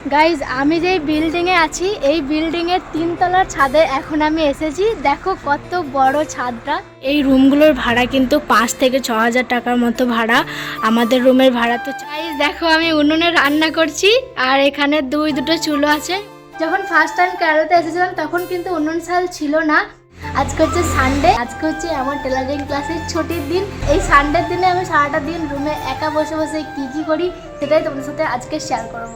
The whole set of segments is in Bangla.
গাইজ আমি যেই বিল্ডিংয়ে আছি, এই বিল্ডিংয়ের তিনতলার ছাদে এখন আমি এসেছি। দেখো কত বড় ছাদটা। এই রুমগুলোর ভাড়া কিন্তু পাঁচ থেকে ছ হাজার টাকার মতো ভাড়া। আমাদের রুমের ভাড়া তো গাইজ দেখো আমি উনুনে রান্না করছি, আর এখানে দুই, দুটো চুলো আছে। যখন ফার্স্ট টাইম কেরালাতে এসেছিলাম, তখন কিন্তু উনুন সাল ছিল না। আজকে হচ্ছে সানডে আজকে হচ্ছে আমার টেলারিং ক্লাসের ছুটির দিন। এই সানডের দিনে আমি সারাটা দিন রুমে একা বসে বসে কী কী করি, সেটাই তোমাদের সাথে আজকে শেয়ার করব।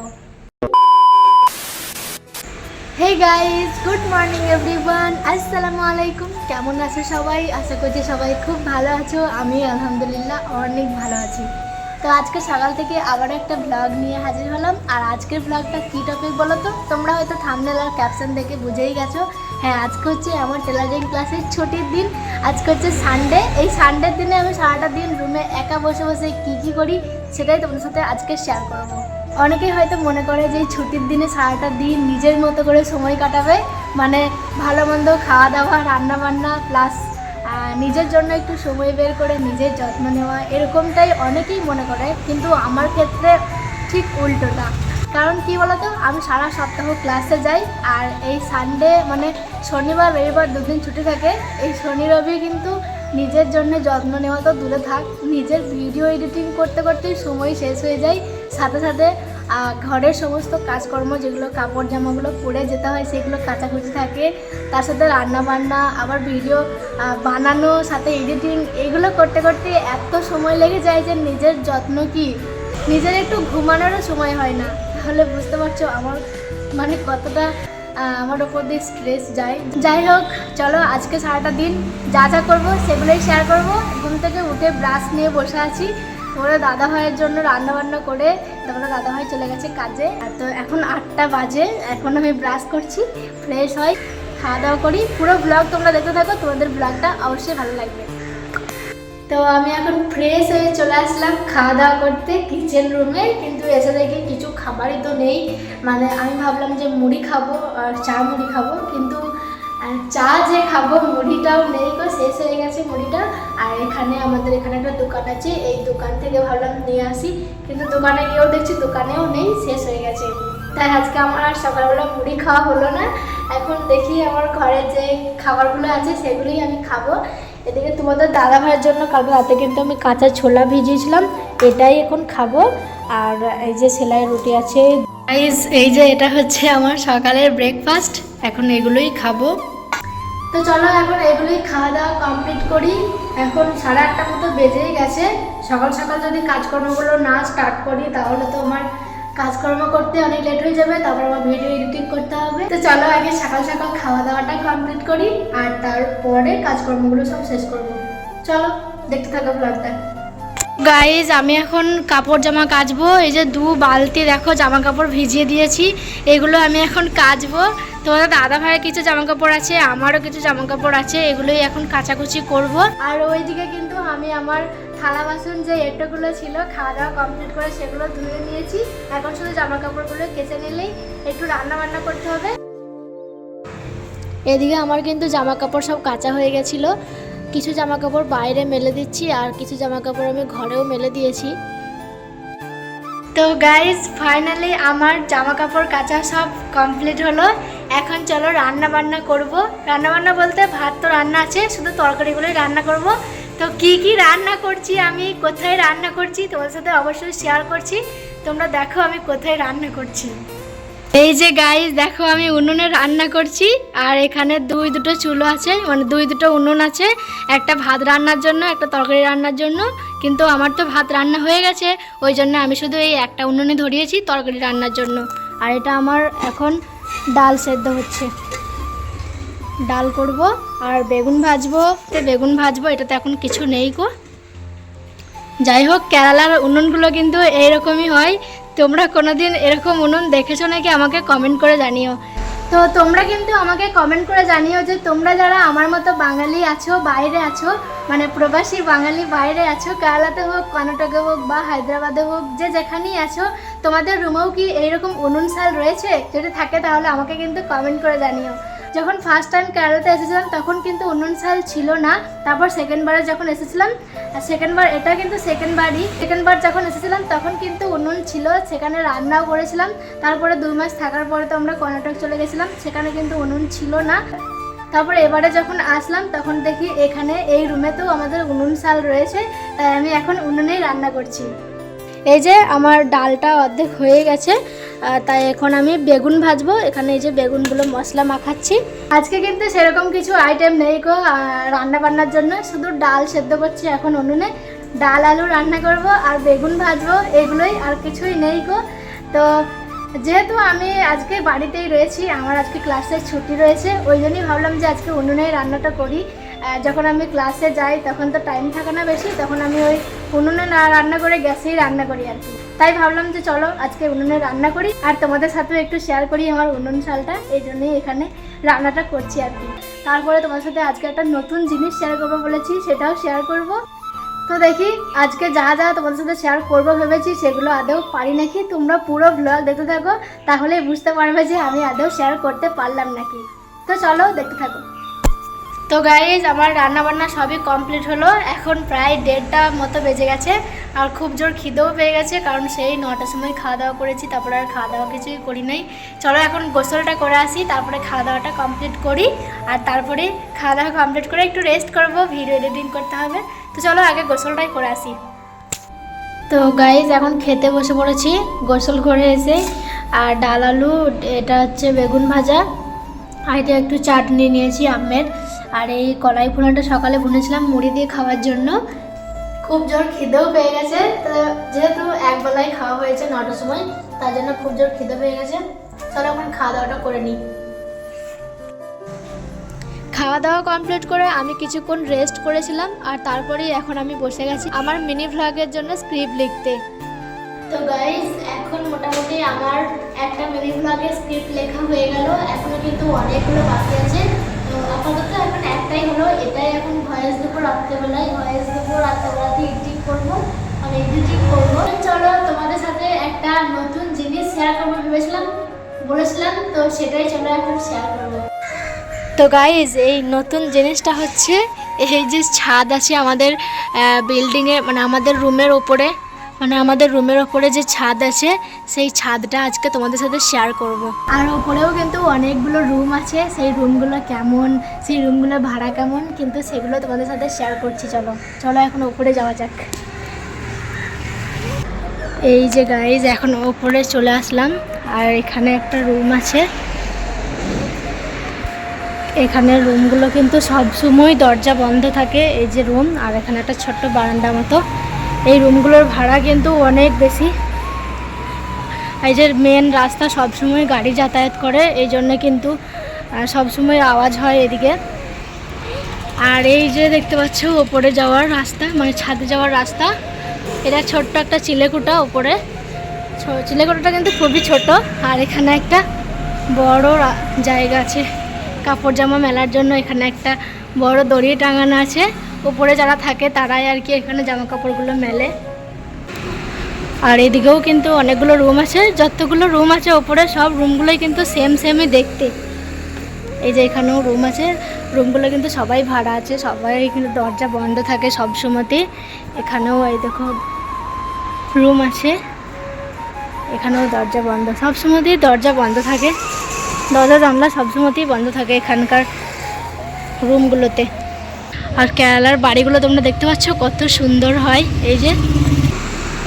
Hey guys good morning everyone আসসালামু আলাইকুম কেমন আছো সবাই? আশা করছি সবাই খুব ভালো আছো। আমি আলহামদুলিল্লাহ অনেক ভালো আছি। তো আজকে সকাল থেকে আবার একটা ব্লগ নিয়ে হাজির হলাম। আর আজকের ব্লগটা কী টপিক বলো তো? তোমরা হয়তো থামনেল আর ক্যাপশন দেখে বুঝেই গেছো। হ্যাঁ আজকে হচ্ছে আমার টেলারিং ক্লাসের ছুটির দিন। আজকে হচ্ছে সানডে এই সানডের দিনে আমি সারাটা দিন রুমে একা বসে বসে কী কী করি, সেটাই তোমাদের সাথে আজকে শেয়ার করব। অনেকেই হয়তো মনে করে যে ছুটির দিনে সারাটা দিন নিজের মতো করে সময় কাটাবে। মানে ভালো মন্দ খাওয়া দাওয়া, রান্না বান্না প্লাস নিজের জন্য একটু সময় বের করে নিজের যত্ন নেওয়া, এরকমটাই অনেকেই মনে করে। কিন্তু আমার ক্ষেত্রে ঠিক উল্টোটা। কারণ কি বলতো? আমি সারা সপ্তাহ ক্লাসে যাই আর এই সানডে মানে শনিবার, রবিবার দুদিন ছুটি থাকে। এই শনি, রবি কিন্তু নিজের জন্য যত্ন নেওয়া তো দূরে থাক। নিজের ভিডিও এডিটিং করতে করতেই সময় শেষ হয়ে যায়। সাথে সাথে ঘরের সমস্ত কাজকর্ম যেগুলো কাপড় জামাগুলো পরে যেতে হয়, সেগুলো কাচাকুচি থাকে। তার সাথে রান্না বান্না আবার ভিডিও বানানো, সাথে এডিটিং এগুলো করতে করতে এত সময় লেগে যায় যে নিজের যত্ন কি? নিজের একটু ঘুমানোরও সময় হয় না। তাহলে বুঝতে পারছ আমার মানে কতটা আমার ওপর দিয়ে স্ট্রেস যায়। যাই হোক, চলো আজকে সারাটা দিন যা যা করব সেগুলোই শেয়ার করব। ঘুম থেকে উঠে ব্রাশ নিয়ে বসে আছি। ওরা দাদা ভাইয়ের জন্য রান্না বান্না করে তারপরে দাদা ভাই চলে গেছে কাজে। আর তো এখন আটটা বাজে, এখন আমি ব্রাশ করছি ফ্রেশ হয় খাওয়া দাওয়া করি। পুরো ব্লগ তোমরা দেখতে থাকো, তোমাদের ব্লগটা অবশ্যই ভালো লাগবে। তো আমি এখন ফ্রেশ হয়ে চলে আসলাম খাওয়া দাওয়া করতে কিচেন রুমে কিন্তু এসে দেখি কিছু খাবারই তো নেই। মানে আমি ভাবলাম যে মুড়ি খাব আর চা মুড়ি খাব, কিন্তু চা যে খাব মুড়িটাও নেই গো, শেষ হয়ে গেছে মুড়িটা। আর এখানে আমাদের এখানে একটা দোকান আছে, এই দোকান থেকে ভাবলাম নিয়ে আসি। কিন্তু দোকানে গিয়েও দেখছি দোকানেও নেই, শেষ হয়ে গেছে। তাই আজকে আমার আর সকালবেলা মুড়ি খাওয়া হলো না। এখন দেখি আমার ঘরে যে খাবারগুলো আছে, সেগুলোই আমি খাব। এদিকে তোমাদের দাদা ভাইয়ের জন্য কালকে রাতে কিন্তু আমি কাঁচা ছোলা ভিজিয়েছিলাম এটাই এখন খাব। আর এই যে সেলাই রুটি আছে। Guys, এই যে এটা হচ্ছে আমার সকালের ব্রেকফাস্ট এখন এগুলোই খাব। তো চলো এখন এগুলোই খাওয়া দাওয়া কমপ্লিট করি। এখন সাড়ে আটটা মতো বেজেই গেছে। সকাল সকাল যদি কাজকর্মগুলো না স্টার্ট করি তাহলে তো আমার কাজকর্ম করতে অনেক লেট হয়ে যাবে তারপর আমার ভিডিও এডিটিং করতে হবে। তো চলো আগে সকাল সকাল খাওয়া দাওয়াটা কমপ্লিট করি আর তারপরে কাজকর্মগুলো সব শেষ করব। চলো দেখতে থাকো ব্লগটা গাইজ আমি এখন কাপড় জামা কাচবো এই যে দু বালতি দেখো জামা কাপড় ভিজিয়ে দিয়েছি এগুলো আমি এখন কাচবো। তোমাদের দাদা ভাইয়ের কিছু জামা কাপড় আছে আমারও কিছু জামা কাপড় আছে এগুলোই এখন কাচাকুচি করব। আর ওইদিকে কিন্তু আমি আমার থালা বাসন যে এটোগুলো ছিল খাওয়া দাওয়া কমপ্লিট করে সেগুলো ধুয়ে নিয়েছি। এখন শুধু জামা কাপড়গুলো কেচে নিলেই একটু রান্না বান্না করতে হবে। এদিকে আমার কিন্তু জামা কাপড় সব কাঁচা হয়ে গেছিল। কিছু জামা কাপড় বাইরে মেলে দিচ্ছি, আর কিছু জামা কাপড় আমি ঘরেও মেলে দিয়েছি। তো গাইজ ফাইনালি আমার জামা কাপড় কাচা সব কমপ্লিট হলো। এখন চলো রান্না বান্না করব। রান্না বান্না বলতে ভাত তো রান্না আছে, শুধু তরকারিগুলোই রান্না করব। তো কি কি রান্না করছি আমি, কোথায় রান্না করছি তোমার সাথে অবশ্যই শেয়ার করছি। তোমরা দেখো আমি কোথায় রান্না করছি। এই যে গাইস দেখো আমি উনুনে রান্না করছি, আর এখানে দুই দুটো চুলো আছে মানে দুই দুটো উনুন আছে, একটা ভাত রান্নার জন্য, একটা তরকারি রান্নার জন্য, কিন্তু আমার তো ভাত রান্না হয়ে গেছে, ওই জন্য আমি শুধু এই একটা উনুনে ধরিয়েছি তরকারি রান্নার জন্য। আর এটা আমার এখন ডাল সেদ্ধ হচ্ছে। ডাল করব আর বেগুন ভাজবো। তো বেগুন ভাজবো, এটাতে এখন কিছু নেই গো। যাই হোক, কেরালার উনুনগুলো কিন্তু এইরকমই হয়। তোমরা কোনোদিন এরকম উনুন দেখেছ নাকি আমাকে কমেন্ট করে জানিও। তো তোমরা কিন্তু আমাকে কমেন্ট করে জানিও যে তোমরা যারা আমার মতো বাঙালি আছো, বাইরে আছো মানে প্রবাসী বাঙালি বাইরে আছো, কেরালাতে হোক, কর্ণাটকে হোক বা হায়দ্রাবাদে হোক, যে যেখানেই আছো, তোমাদের রুমেও কি এইরকম উনুন শাল রয়েছে? যদি থাকে তাহলে আমাকে কিন্তু কমেন্ট করে জানিও। যখন ফার্স্ট টাইম কেরালাতে এসেছিলাম, তখন কিন্তু উনুন শাল ছিল না। তারপর সেকেন্ড বারে যখন এসেছিলাম সেকেন্ড বার, এটা কিন্তু সেকেন্ড বারই। সেকেন্ড বার যখন এসেছিলাম, তখন কিন্তু উনুন ছিল, সেখানে রান্নাও করেছিলাম। তারপরে দুই মাস থাকার পরে তো আমরা কর্ণাটক চলে গেছিলাম, সেখানে কিন্তু উনুন ছিল না। তারপরে এবারে যখন আসলাম, তখন দেখি এখানে এই রুমেতেও আমাদের উনুন শাল রয়েছে, তাই আমি এখন উনুনেই রান্না করছি। এই যে আমার ডালটা অর্ধেক হয়ে গেছে তাই এখন আমি বেগুন ভাজবো। এখানে এই যে বেগুনগুলো মশলা মাখাচ্ছি। আজকে কিন্তু সেরকম কিছু আইটেম নেই গো রান্না বান্নার জন্য। শুধু ডাল সেদ্ধ করছি এখন উনুনে। ডাল, আলু রান্না করব আর বেগুন ভাজবো, এগুলোই আর কিছুই নেই গো। তো যেহেতু আমি আজকে বাড়িতেই রয়েছি, আমার আজকে ক্লাসের ছুটি রয়েছে, ওই জন্যই ভাবলাম যে আজকে উনুনেই রান্নাটা করি। যখন আমি ক্লাসে যাই, তখন তো টাইম থাকে না বেশি, তখন আমি ওই উনুনে না রান্না করে গ্যাসেই রান্না করি আর কি। তাই ভাবলাম যে চলো, আজকে উনুনে রান্না করি, আর তোমাদের সাথেও একটু শেয়ার করি আমার উনুন শালটা, এই জন্যই এখানে রান্নাটা করছি আর কি। তারপরে তোমার সাথে আজকে একটা নতুন জিনিস শেয়ার করব বলেছি, সেটাও শেয়ার করব। তো দেখি, আজকে যা যা তোমাদের সাথে শেয়ার করব ভেবেছি, সেগুলো আদৌ পারি নাকি? তোমরা পুরো ব্লগ দেখতে থাকো, তাহলেই বুঝতে পারবে যে আমি আদৌ শেয়ার করতে পারলাম নাকি। তো চলো, দেখতে থাকো। তো গাইজ আমার রান্না বান্না সবই কমপ্লিট হলো। এখন প্রায় দেড়টা মতো বেজে গেছে। আর খুব জোর খিদেও পেয়ে গেছে, কারণ সেই নটার সময় খাওয়া দাওয়া করেছি, তারপরে আর খাওয়া দাওয়া কিছুই করি নাই। চলো এখন গোসলটা করে আসি, তারপরে খাওয়া দাওয়াটা কমপ্লিট করি, আর তারপরে খাওয়া দাওয়া কমপ্লিট করে একটু রেস্ট করব, ভিডিও এডিটিং করতে হবে। তো চলো আগে গোসলটাই করে আসি। তো গাইজ এখন খেতে বসে পড়েছি, গোসল করে এসে। আর ডাল আলু, এটা হচ্ছে বেগুন ভাজা। আর এটা একটু চাটনি নিয়েছি আমের। আর এই কলাই ফোড়নটা সকালে বুনেছিলাম মুড়ি দিয়ে খাওয়ার জন্য। খুব জোর খিদেও পেয়ে গেছে। তো যেহেতু এক বেলায় খাওয়া হয়েছে নটার সময় তার জন্য খুব জোর খিদে পেয়ে গেছে। চলো এখন খাওয়া দাওয়াটা করে নিই। খাওয়া দাওয়া কমপ্লিট করে আমি কিছুক্ষণ রেস্ট করেছিলাম আর তারপরেই এখন আমি বসে গেছি আমার মিনি ভ্লগের জন্য স্ক্রিপ্ট লিখতে। তো গাইজ এখন মোটামুটি আমার একটা মিনি ভ্লগের স্ক্রিপ্ট লেখা হয়ে গেল। এখনও কিন্তু অনেকগুলো বাকি আছে তো আপাতত এখন একটাই হলো এটাই এখন ভয়েস দেবো রাত্রেবেলায় ভয়েস দেবো রাত্রেবেলাতে এডিটিং করব মানে এডিটিং করব চলো তোমাদের সাথে একটা নতুন জিনিস শেয়ার করব ভেবেছিলাম, বলেছিলাম, তো সেটাই চলো এখন শেয়ার করব। তো গাইজ এই নতুন জিনিসটা হচ্ছে, এই যে ছাদ আছে আমাদের বিল্ডিংয়ে মানে আমাদের রুমের ওপরে মানে আমাদের রুমের ওপরে যে ছাদ আছে, সেই ছাদটা আজকে তোমাদের সাথে শেয়ার করব। আর ওপরেও কিন্তু অনেকগুলো রুম আছে, সেই রুমগুলো কেমন, সেই রুমগুলো ভাড়া কেমন, কিন্তু সেগুলো তোমাদের সাথে শেয়ার করছি, চলো। চলো এখন ওপরে যাওয়া যাক। এই যে গাইজ এখন ওপরে চলে আসলাম। আর এখানে একটা রুম আছে। এখানে রুমগুলো কিন্তু সব সময় দরজা বন্ধ থাকে, এই যে রুম আর এখানে একটা ছোট্ট বারান্দা মতো। এই রুমগুলোর ভাড়া কিন্তু অনেক বেশি। এই যে মেন রাস্তা সব সময় গাড়ি যাতায়াত করে, এই জন্য কিন্তু সব সময় আওয়াজ হয় এদিকে। আর এই যে দেখতে পাচ্ছ, ওপরে যাওয়ার রাস্তা মানে ছাদে যাওয়ার রাস্তা। এটা ছোট্ট একটা চিলেকুটা ওপরে চিলেকুটাটা কিন্তু খুবই ছোট। আর এখানে একটা বড় জায়গা আছে। কাপড় জামা মেলার জন্য এখানে একটা বড় দড়ি টাঙানো আছে। উপরে যারা থাকে তারাই আর কি এখানে জামা কাপড়গুলো মেলে। আর এদিকেও কিন্তু অনেকগুলো রুম আছে। যতগুলো রুম আছে ওপরে সব রুমগুলোই কিন্তু সেম সেমই দেখতে। এই যে এখানেও রুম আছে। রুমগুলো কিন্তু সবাই ভাড়া আছে। সবাই কিন্তু দরজা বন্ধ থাকে সব সময়তেই এখানেও এই দেখো রুম আছে। এখানেও দরজা বন্ধ। সব সময়তেই দরজা বন্ধ থাকে। দরজা, জানলা সবসময়তেই বন্ধ থাকে এখানকার রুমগুলোতে আর কেরালার বাড়িগুলো তোমরা দেখতে পাচ্ছ, কত সুন্দর হয়। এই যে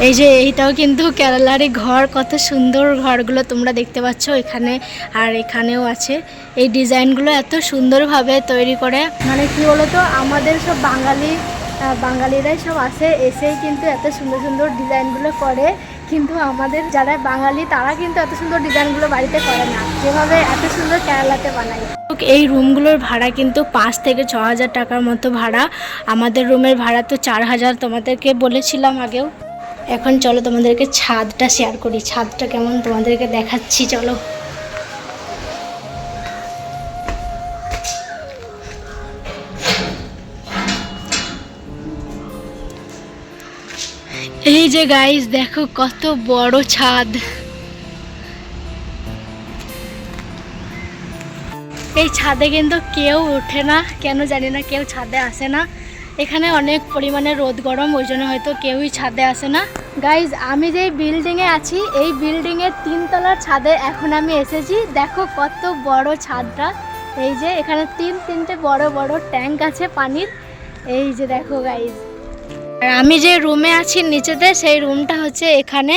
এই যে, এইটাও কিন্তু কেরালারই ঘর, কত সুন্দর ঘরগুলো তোমরা দেখতে পাচ্ছ এখানে আর এখানেও আছে। এই ডিজাইনগুলো এত সুন্দরভাবে তৈরি করে। মানে কি বলতো, আমাদের সব বাঙালি বাঙালিরাই সব আসে এসেই কিন্তু এত সুন্দর সুন্দর ডিজাইনগুলো করে। কিন্তু আমাদের যারা বাঙালি, তারা কিন্তু এত সুন্দর ডিজাইনগুলো বাড়িতে করে না। যেভাবে এত সুন্দর কেরালাতে বানায় এই রুমগুলোর ভাড়া কিন্তু পাঁচ থেকে ছ হাজার টাকার মতো ভাড়া। আমাদের রুমের ভাড়া তো চার হাজার, তোমাদেরকে বলেছিলাম আগেও। এখন চলো তোমাদেরকে ছাদটা শেয়ার করি। ছাদটা কেমন তোমাদেরকে দেখাচ্ছি, চলো। এই যে গাইস দেখো কত বড় ছাদ। এই ছাদে কিন্তু কেউ ওঠে না, কেন জানি না কেউ ছাদে আসে না। এখানে অনেক পরিমাণে রোদ গরম, ওই জন্য হয়তো কেউই ছাদে আসে না। গাইজ আমি যেই বিল্ডিংয়ে আছি, এই বিল্ডিংয়ের তিনতলার ছাদে এখন আমি এসেছি। দেখো কত বড় ছাদটা। এই যে এখানে তিন, তিনটে বড় বড় ট্যাঙ্ক আছে পানির। এই যে দেখো গাইজ আর আমি যে রুমে আছি নিচেতে, সেই রুমটা হচ্ছে এখানে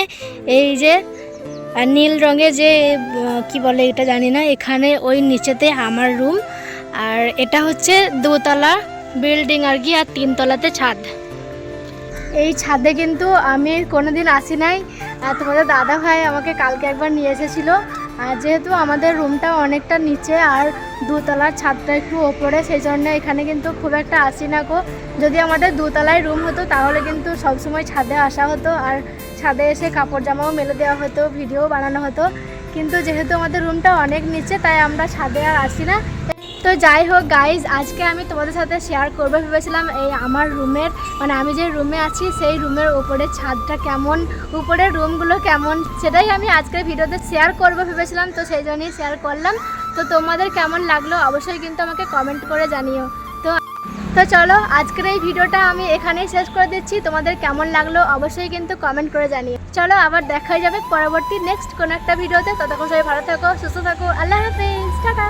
এই যে নীল রঙের যে কি বলে এটা জানি না, এখানে ওই নিচেতে আমার রুম। আর এটা হচ্ছে দোতলা বিল্ডিং আর কি, আর তিনতলাতে ছাদ। এই ছাদে কিন্তু আমি কোনোদিন আসি নাই। আর তোমাদের দাদা ভাই আমাকে কালকে একবার নিয়ে এসেছিল। যেহেতু আমাদের রুমটা অনেকটা নিচে আর দুতলার ছাদটা একটু ওপরে সেই জন্য এখানে কিন্তু খুব একটা আসি না গো। যদি আমাদের দুতলায় রুম হতো, তাহলে কিন্তু সবসময় ছাদে আসা হতো আর ছাদে এসে কাপড় জামাও মেলে দেওয়া হতো, ভিডিও বানানো হতো। কিন্তু যেহেতু আমাদের রুমটা অনেক নিচে, তাই আমরা ছাদে আর আসি না। তো যাই হোক গাইজ আজকে আমি তোমাদের সাথে শেয়ার করব। ভেবেছিলাম এই আমার রুমের মানে আমি যে রুমে আছি, সেই রুমের উপরে ছাদটা কেমন, উপরের রুমগুলো কেমন, সেটাই আমি আজকের ভিডিওতে শেয়ার করব ভেবেছিলাম, তো সেই জন্যই শেয়ার করলাম। তো তোমাদের কেমন লাগল অবশ্যই কিন্তু আমাকে কমেন্ট করে জানিও। তো তো চলো, আজকের এই ভিডিওটা আমি এখানেই শেষ করে দিচ্ছি। তোমাদের কেমন লাগল অবশ্যই কিন্তু কমেন্ট করে জানিও। চলো, আবার দেখা যাবে পরবর্তী নেক্সট কোনো একটা ভিডিওতে। ততক্ষণ সবাই ভালো থাকো, সুস্থ থাকো। আল্লাহ হাফিজ, টাটা।